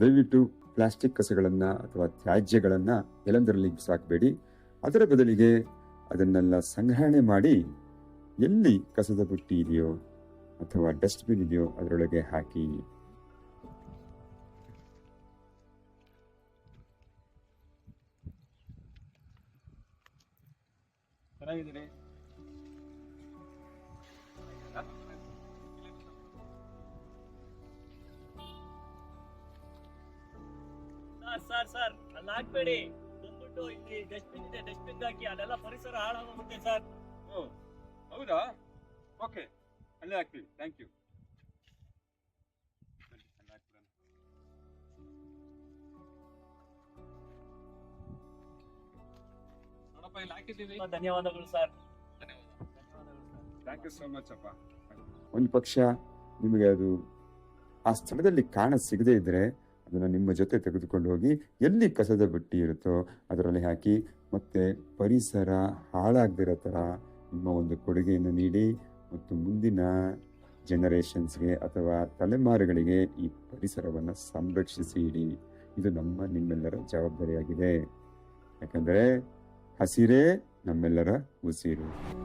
ದಯವಿಟ್ಟು ಪ್ಲಾಸ್ಟಿಕ್ ಕಸಗಳನ್ನು ಅಥವಾ ತ್ಯಾಜ್ಯಗಳನ್ನು ಎಲ್ಲಂದರಲ್ಲಿ ಬಿಸಾಕಬೇಡಿ. ಅದರ ಬದಲಿಗೆ ಅದನ್ನೆಲ್ಲ ಸಂಗ್ರಹಣೆ ಮಾಡಿ ಎಲ್ಲಿ ಕಸದ ಬುಟ್ಟಿ ಇದೆಯೋ ಅಥವಾ ಡಸ್ಟ್ಬಿನ್ ಇದೆಯೋ ಅದರೊಳಗೆ ಹಾಕಿ. ಚೆನ್ನಾಗಿದ್ದೀನಿ ಸರ್ ಸರ್ ಅಲ್ಲಿ ಹಾಕ್ಬೇಡಿ. ಬಂದ್ಬಿಟ್ಟು ಇಲ್ಲಿ ಡಸ್ಟ್ಬಿನ್ ಇದೆ ಡಸ್ಟ್ಬಿನ್ ಹಾಕಿ ಅಲ್ಲೆಲ್ಲ ಪರಿಸರ ಹಾಳಾಗೋಗುತ್ತೆ ಸರ್. ಓ ಹೌದಾ? ಓಕೆ ಅಲ್ಲೇ ಹಾಕ್ತೀವಿ. ಥ್ಯಾಂಕ್ ಯು ನೋಡಪ್ಪ ಇಲ್ಲಿ ಹಾಕಿದ್ದೀವಿ. ಧನ್ಯವಾದಗಳು ಸರ್ ಧನ್ಯವಾದಗಳು sir. Thank you so much ಅಪ್ಪ. ಒಂದು ಪಕ್ಷ ನಿಮಗೆ ಅದು ಆ ಸ್ಥಳದಲ್ಲಿ ಕಾಣ ಸಿಗದೇ ಇದ್ರೆ ಅದನ್ನು ನಿಮ್ಮ ಜೊತೆ ತೆಗೆದುಕೊಂಡು ಹೋಗಿ ಎಲ್ಲಿ ಕಸದ ಬಟ್ಟಿ ಇರುತ್ತೋ ಅದರಲ್ಲಿ ಹಾಕಿ ಮತ್ತೆ ಪರಿಸರ ಹಾಳಾಗದಿರೋ ಥರ ನಿಮ್ಮ ಒಂದು ಕೊಡುಗೆಯನ್ನು ನೀಡಿ ಮತ್ತು ಮುಂದಿನ ಜನರೇಷನ್ಸ್ಗೆ ಅಥವಾ ತಲೆಮಾರುಗಳಿಗೆ ಈ ಪರಿಸರವನ್ನು ಸಂರಕ್ಷಿಸಿ ಇಡಿ. ಇದು ನಮ್ಮ ನಿಮ್ಮೆಲ್ಲರ ಜವಾಬ್ದಾರಿಯಾಗಿದೆ. ಯಾಕಂದರೆ ಹಸಿರೇ ನಮ್ಮೆಲ್ಲರ ಉಸಿರು.